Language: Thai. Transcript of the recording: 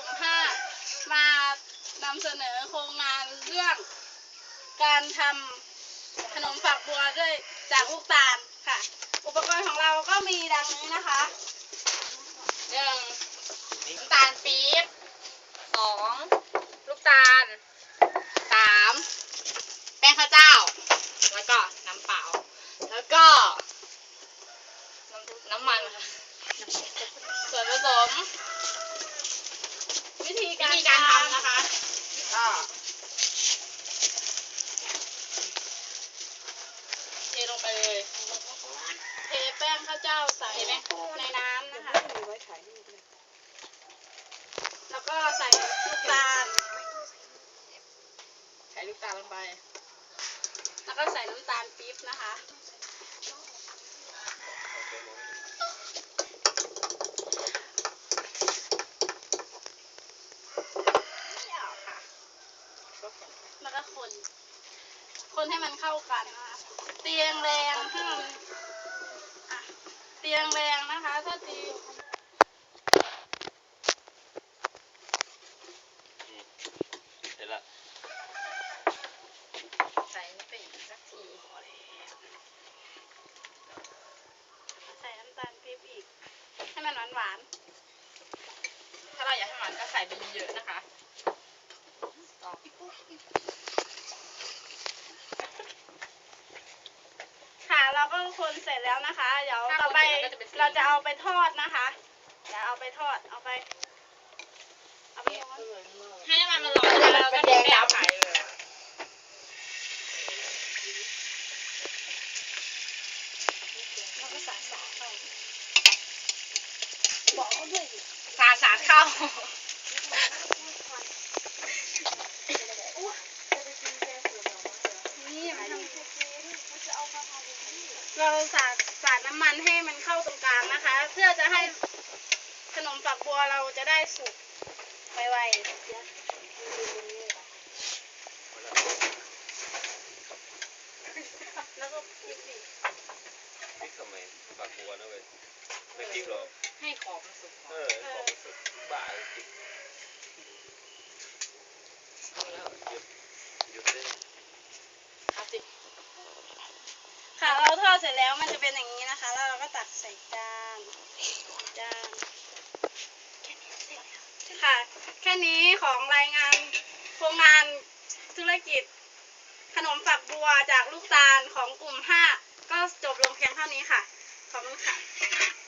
ลุ่ม5มานำเสนอโครงงานเรื่อง การทำขนมฝักบัวด้วยจากลูกตาลค่ะ อุปกรณ์ของเราก็มีดังนี้นะคะหนึ่งน้ำตาลปี๊บสองลูกตาลสามแป้งข้าวเจ้า แล้วก็น้ำเปล่า แล้วก็ น้ำน้ำมันค่ะ ส่วนผสม วิธี วิ การ ธีการทำนะคะ ก็ เทลงไปเลยเทแป้งข้าวเจ้าใส่ในน้ำนะคะแล้วก็ใส่ลูกตาลใส่ลูกตาลลงไป แล้วก็ใส่น้ำตาลปี๊บนะคะแล้วก็คน คนให้มันเข้ากันนะคะเตียงแรงให้มันเตียงแรงนะคะ ถ้าตีเสร็จละใส่นี่ไปอีกสักทีใส่น้ำตาลปี๊บอีก ให้มันหวานหวานถ้าเราอยากให้หวานก็ใส่ไปเยอะๆนะคะลอง ๆค่ะ เราก็คนเสร็จแล้วนะคะ เดี๋ยวต่อไปเราจะเอาไปทอดนะคะเดี๋ยวเอาไปทอดเอาไปเอาไปทอดให้น้ำมันมันร้อนแล้วเราก็เทแป้งขายเลยแล้วก็สาสาเข้าบอกเขาด้วยดิสาสาเข้า นี่มันทำ เราสาดสาดน้ำมันให้มันเข้าตรงกลางนะคะ เพื่อจะให้ขนมฝักบัวเราจะได้สุกไวๆแล้วก็พลิกดิพริกทำไมปากบัวนะเว้ยไม่พริกหรอกให้ขอบมันสุกเออของมันสุดบ้าเลยพริกเอาแล้วหยุดหยุดเลย เอาสิ ค่ะเราทอด เสร็จแล้วมันจะเป็นอย่างนี้นะคะ แล้วเราก็ตักใส่จานจานค่ะ แค่นี้ของรายงานโครงงานธุรกิจ ขนมฝักบัวจากลูกตาลของกลุ่ม 5 ก็จบลงเพียงเท่านี้ค่ะ ขอบคุณค่ะ